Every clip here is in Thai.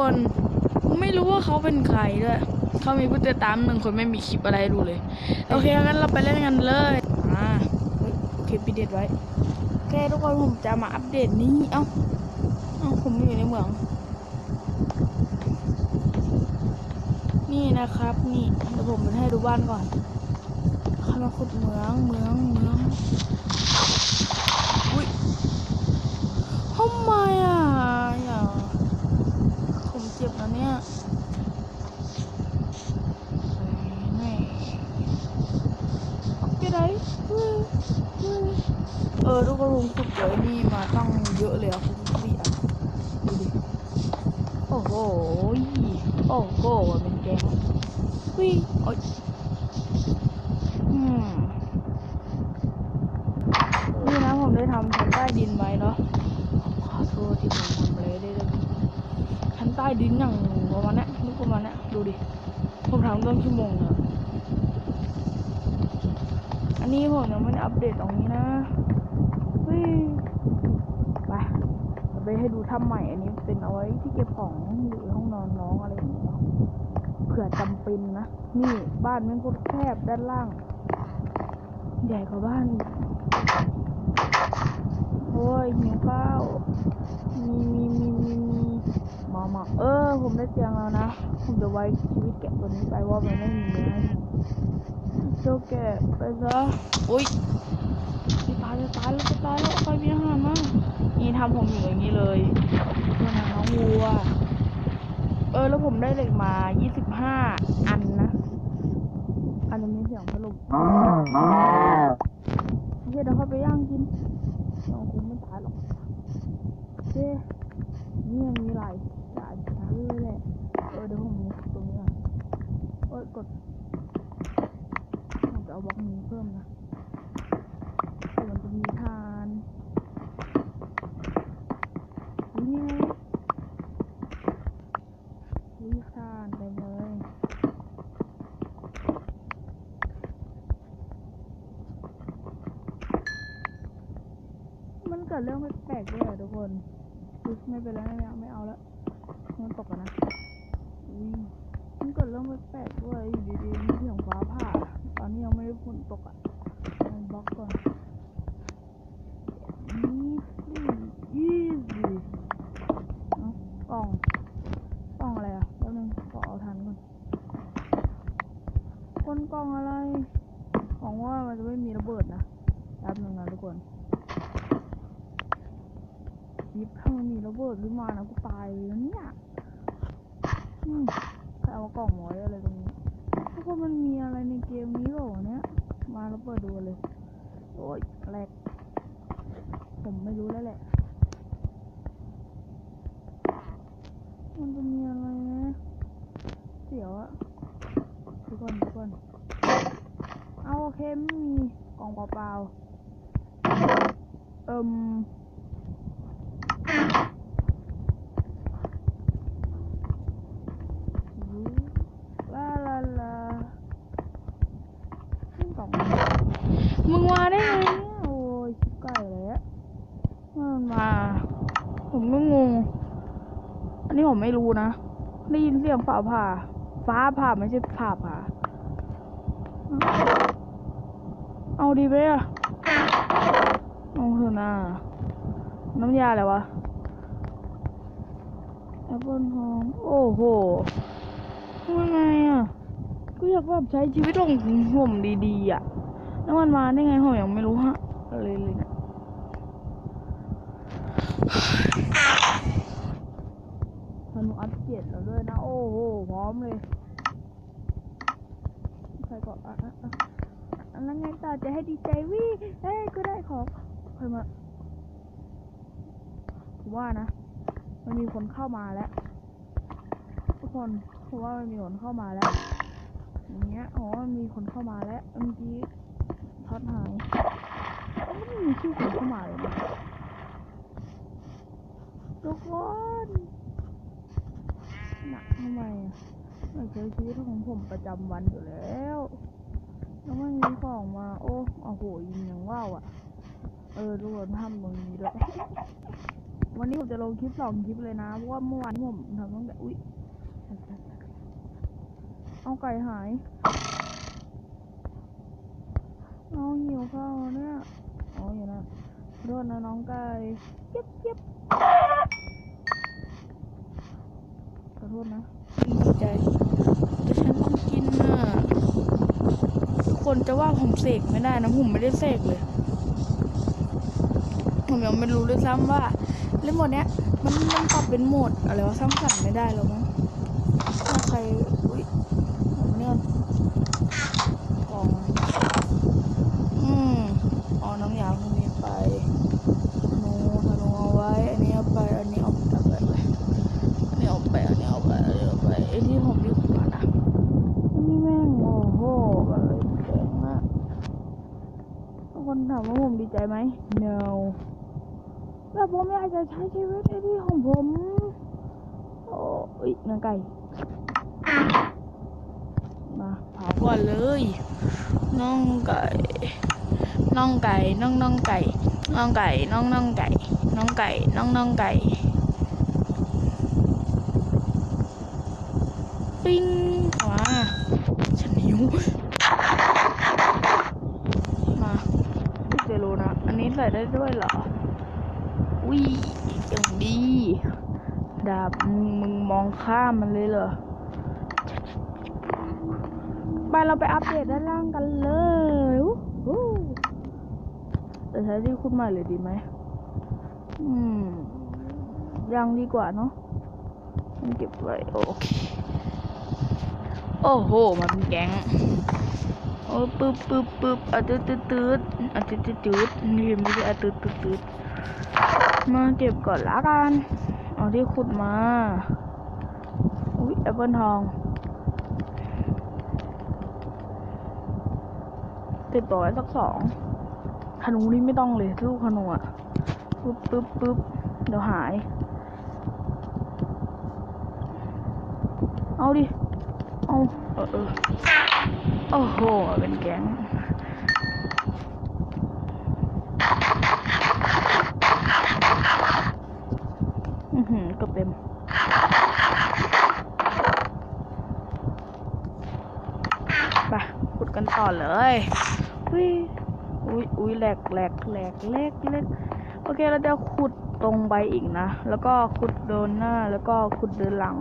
คนไม่รู้ว่าเขาเป็นใครด้วยเขามีผู้ติดตามหนึ่งคนไม่มีคลิปอะไรให้ดูเลย โอเคงั้นเราไปเล่นกันเลยอ่าเฮ้ยโอเคปิดเด็ดไว้โอเคทุกคนผมจะมาอัปเดตนี้เอ้าเอ้าผมอยู่ในเมือง นี่นะครับ นี่เดี๋ยวผมไปให้ดูบ้านก่อนเข้ามาขุดเมืองเมืองเมืองอุ้ยทำไมอะอย่า เจ็บนะเนี่ยไม่ออกไปไหนเฮ้ยเฮ้ยเออทุกคนผมขุดเจอนี่มาตั้งเยอะเลยอะคุณพี่อะดูดิโอ้โหโอ้โหเป็นแกงวิโอ้ยอืมนี่นะผมได้ทำชั้นใต้ดินไว้เนาะขอโทษที่ผมทำอะไรได้เลยชั้นใต้ดินอย่างประมาณนี้นึกประมาณนี้ดูดิผมทำต้นชั่วโมงเนอะอันนี้ผมยังไม่ได้อัปเดตตรงนี้นะวิไปไปให้ดูถ้ำใหม่ อันนี้เป็นเอาไว้ที่เก็บของอยู่ห้องนอนน้องอะไรอย่างเงี้ยเผื่อจำเป็นนะ นี่บ้านมันโคตรแคบด้านล่าง ใหญ่กว่าบ้านโอ้ยหิวข้าวมีมีมีมีมี มามาเออ ผมได้เตียงแล้วนะ ผมจะไว้ชีวิตแกะตัวนี้ไปว่ามันไม่มีเนื้อเจ้าแกะไปซะอุ้ยจะตายจะตายแล้วจะตายแล้วใครมีอาหารมั้งนี่ทำผมอยู่อย่างนี้เลยเพื่อนน้องวัว เออ แล้วผมได้เหล็กมา 25 อันนะ อันนี้มีเสียงพัดลมเดี๋ยวเข้าไปย่างกินน้องคงไม่ตายหรอกโอเคนี่มันมีหลาย ดผมจะเอาบล็อกนี้เพิ่มนะเดี๋ยวนจะมีทานนี่ไงวิชาญไปเลยมันเกิดเรื่องแปลกๆด้วยอะทุกคนไม่เป็นไรไม่เอาไม่เอาแล้วมันตกอะนะอุ้ยมัน เกิดเรื่องแปลกๆด้วยอยู่ดีๆมีเสียงฟ้าผ่า ตอนนี้ยังไม่ได้ฝนตกอะมันบล็อกก่อน easy easy เอากล่องกล่องอะไรอะแป๊บนึงขอเอาทันก่อนคนกล่องอะไรหวังว่ามันจะไม่มีระเบิดนะแป๊บนึงนะทุกคนยิบถ้ามันมีระเบิดขึ้นมานะกูตายเลยนะเนี่ยอืม เอากล่องไว้อะไรตรงนี้ทุกคนมันมีอะไรในเกมนี้เปล่าวะเนี่ย มาแล้วเปิดดูเลย โอ้ยแหลกผมไม่รู้แล้วแหละ มันจะมีอะไรนะเสียวอะทุกคนทุกคนเอาโอเคไม่มีกล่องเปล่าๆเอิมลาลาลานี่กล่องมึงมาได้ไงเนี่ยโอ้ยชิบไก่แล้วมันมา ผมก็งง อันนี้ผมไม่รู้นะ ได้ยินเสียงฟ้าผ่า ฟ้าผ่าไม่ใช่ผ่าผ่า เอาดีไปอะเอาเถอะนะน้ำยาอะไรวะแอปเปิลทองโอ้โหทำไงอะก็อยากแบบใช้ชีวิตของผมดีๆอะ แล้วมันมาได้ไงผมยังไม่รู้ฮะอะไรเลยเนะธ นูอัปเกรดแล้วด้วยนะ โอ้โห พร้อมเลย ใครก็อะอะอะอะแล้วไงต่อจะให้ดีใจวิเอ้ยก็ได้ของใครมาผมว่านะ มันมีคนเข้ามาแล้ว ทุกคนผมว่ามันมีคนเข้ามาแล้ว อย่างเงี้ยอ๋อมันมีคนเข้ามาแล้วเมื่อกี้ท็อตหายเอ้ยไม่มีชื่อคนเข้ามาเลยนะทุกคน นักทำไมอะไม่ใช้ชีวิตของผมประจำวันอยู่แล้ว แล้วไม่มีของมา โอ้โอ้โหยิงอย่างว่าวอะ เออทุกคนทำตรงนี้ด้วยวันนี้ผมจะลงคลิปสองคลิปเลยนะ เพราะว่าเมื่อวานผมทำตั้งแต่ อุ๊ย เอาไก่หายน้องหิวข้าวเนี่ย อ๋ออยู่นะขอโทษนะน้องไก่เย็บเย็บขอ โทษนะดีใจแต่ฉันต้องกินน่ะทุกคนจะว่าผมเสกไม่ได้นะผมไม่ได้เสกเลย ผมยังไม่รู้ด้วยซ้ำว่าเล่นโหมดเนี้ยมันมันปรับเป็นโหมดอะไรวะสร้างสรรค์ไม่ได้หรอมั้งถ้าใครอุ้ยผมเนี่ยกองอืมเอาน้ำยาพวกนี้ไปหนูธนูเอาไว้ อันนี้เอาไป อันนี้เอาไปไปไปอันนี้เอาไป อันนี้เอาไป อันนี้เอาไปไอ้ ที่ผมดีกว่านะอันนี้แม่งโอ้โหมันเลยแข็งอะทุกคนถามว่าผมดีใจไหม no แต่ผมอยากจะใช้ชีวิตในที่ของผม โอ้ยนางไก่มาเผาก่อนเลย น้องไก่ น้องไก่ น้องน้องไก่ น้องไก่ น้องน้องไก่ น้องไก่ น้องน้องไก่ ปิ้งมาฉันหิวมาเจโรนะ อันนี้ใส่ได้ด้วยเหรออุ้ยอย่างดีดาบมึงมองข้ามมันเลยเหรอไปเราไปอัปเดตด้านล่างกันเลยแต่ใช้ที่คุณใหม่เลยดีไหมอืม ยังดีกว่าเนาะมันเก็บไว้ โอเค โอ้โห มันเป็นแก๊งโอ้ปึ๊บปึ๊บปึ๊บอะตืดตืดตืดอะตืดตืดตืดนี่ไม่ใช่อะตืดตืดตืดมาเก็บก่อนละกันเอาที่ขุดมาอุ้ยแอปเปิลทองติดต่อไว้สักสองธนูนี่ไม่ต้องเลยลูกธนูอะปึ๊บปึ๊บปึ๊บเดี๋ยวหาย เอาดิ เอาเออเออโอ้โห เป็นแก๊งอือหือกือบเต็มไปขุดกันต่อเลยอุ้ยอุ้ยอุ้ยแหลกแหลกแหลกแหลกแหลกโอเคเราจะขุดตรงไปอีกนะ แล้วก็ขุดเดินหน้า แล้วก็ขุดเดินหลัง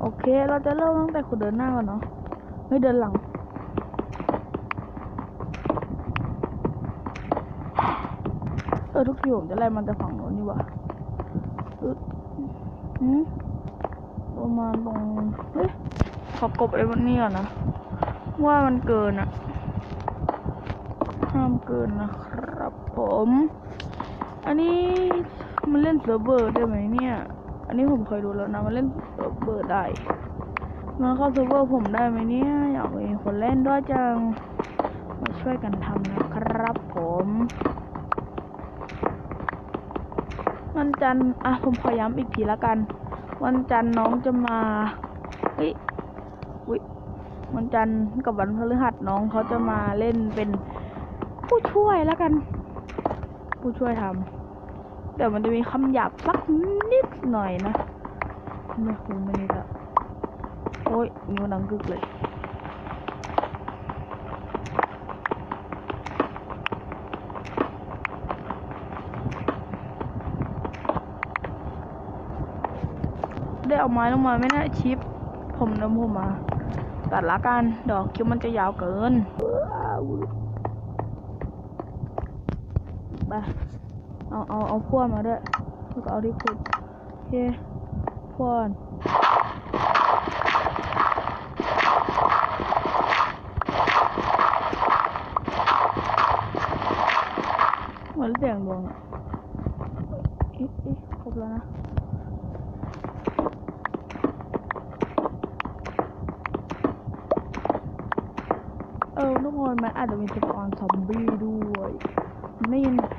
โอเค เราจะเริ่มตั้งแต่ขุดเดินหน้าก่อนเนาะ ไม่เดินหลัง เออทุกทีผมจะไล่มันจะฝั่งโน้นนี่ว่าอึ๊ดหืมประมาณตรงเฮ้ยขอกบไอ้วันนี้ก่อนนะ ว่ามันเกินอะห้ามเกินนะครับผม อันนี้มันเล่นเซิร์ฟเวอร์ได้ไหมเนี่ย อันนี้ผมเคยดูแล้วนะมันเล่นเซิร์ฟเวอร์ได้มันเข้าเซิร์ฟเวอร์ผมได้ไหมเนี่ย อยากมีคนเล่นด้วยจัง มาช่วยกันทำนะครับผมวันจันทร์อะผมขอย้ำอีกทีละกัน วันจันทร์น้องจะมาเฮ้ยอุ๊ยวันจันทร์กับวันพฤหัสน้องเขาจะมาเล่นเป็นผู้ช่วยแล้วกัน ผู้ช่วยทำ แต่มันจะมีคำหยาบสักนิดหน่อยนะไม่คุ้มไม่นิดอะโอ้ยนิ้วหนังกึกเลยได้เอาไม้ลงมาไม่น่าชิป ผมนำผมมา ตัดละกัน ดอกคิ้วมันจะยาวเกิน ไป เอาเอาเอาพ่วกมาด้วยแล้วก็เอาที่ขุดโอเคพวกเหมือนเสียงดวงอะอิ๊ะอิ๊ะครบแล้วนะเออทุกคนมันอาจจะมีสปอนซอมบี้ด้วยไม่ยินแพ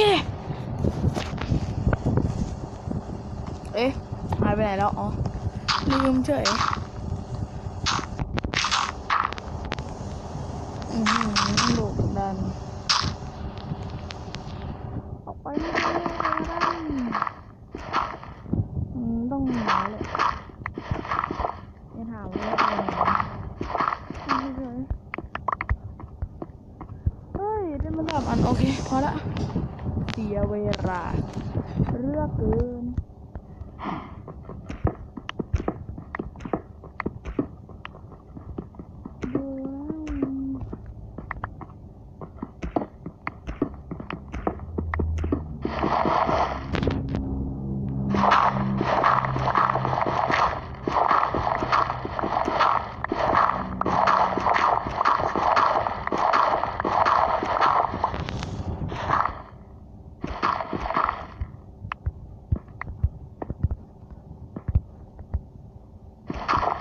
เคเอ๊ะหายไปไหนแล้ว อ๋อ ลืมเฉย อือหือดุดัน ออกไปไม่ได้อืมต้องหนีเลยไม่ถามว่าจะไปไหนไม่เฉยเฮ้ย ได้มาสามอัน โอเค พอละ เสียเวลาเลือกเกิน ดูแล้ว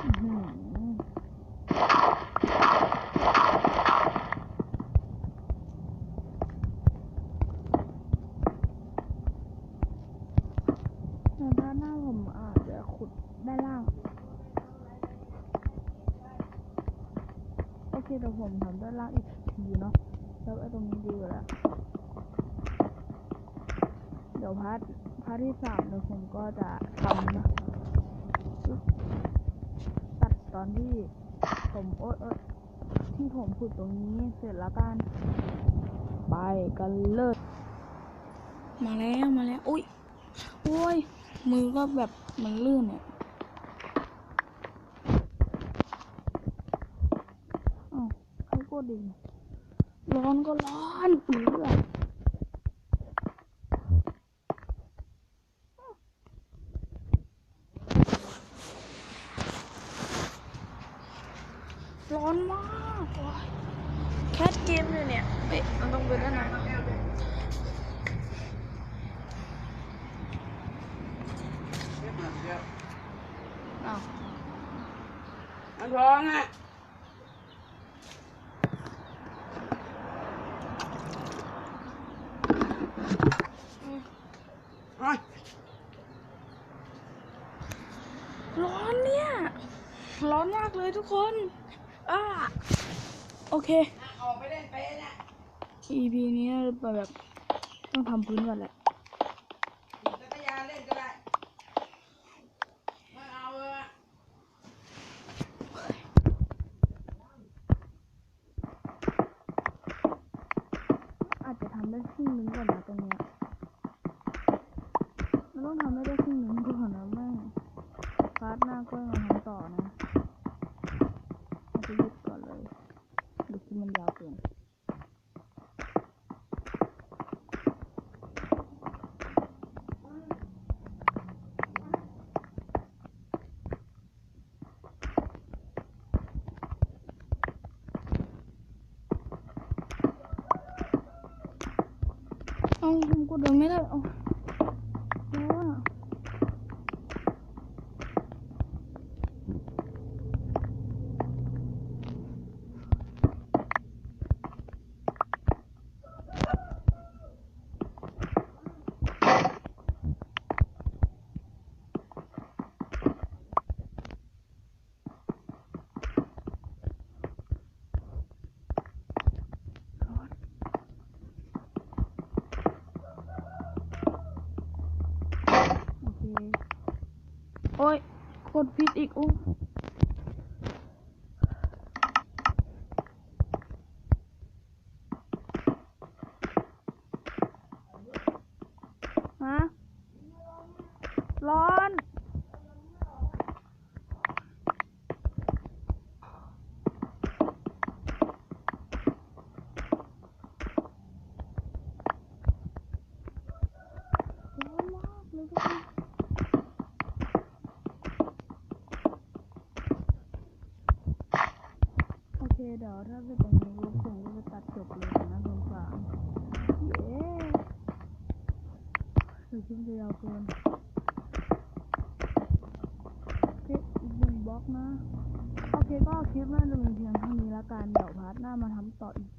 อื้อหือ ในด้านหน้าผมอาจจะขุดด้านล่าง โอเคเดี๋ยวผมทำ ด้านล่างอีกทีเนาะแล้วไอ้ตรงนี้ดีกว่าละเดี๋ยวพาร์ทพาร์ทที่สามเดี๋ยวผมก็จะทำนะตัดตอนที่ผมโอ๊ยโอ๊ยที่ผมขุดตรงนี้เสร็จแล้วกันไปกันเลยมาแล้วมาแล้วอุ้ยโอ้ยมือก็แบบมันลื่นเนี่ยอ้าว ใครกดดิร้อนก็ร้อนเอือร้อนมากโอ้ยแคทเกมเลยเนี่ยเอ๊ะมันต้องเป็นด้านไหนอ้าวอันท้องอะโอ้ย ร้อนเนี่ย ร้อนมากเลยทุกคน อ่าโอเคออกไปเล่นเป๊ะเนี่ย EP นี้แบบต้องทำพื้นก่อนแหละ จักรยานเล่นก็ได้ไม่เอาเลยอะ อาจจะทำได้ครึ่งนึงก่อนนะตรงเนี้ยมันต้องทำให้ได้ครึ่งนึงก่อนนะแม่งพาร์ทหน้าก็มาทำต่อนะเอาไปยึดก่อนเลยดู ที่มันยาวเกิน เอาผมกดเดินไม่ได้เอาเอาอะโอเค โอ้ย กดผิดอีก โอ้ฮะ ร้อน ร้อนมากเลยทุกคนโอเค เดี๋ยวถ้าเป็นตรงนี้ปุ๊บผมก็จะตัดจบเลยนะคุณฟังเย้หรือคลิปจะยาวเกินโอเคอีกหนึ่งบล็อกนะ โอเคก็คลิปน่าจะมีเพียงเท่านี้ละกัน เดี๋ยวพาร์ทหน้ามาทำต่ออีก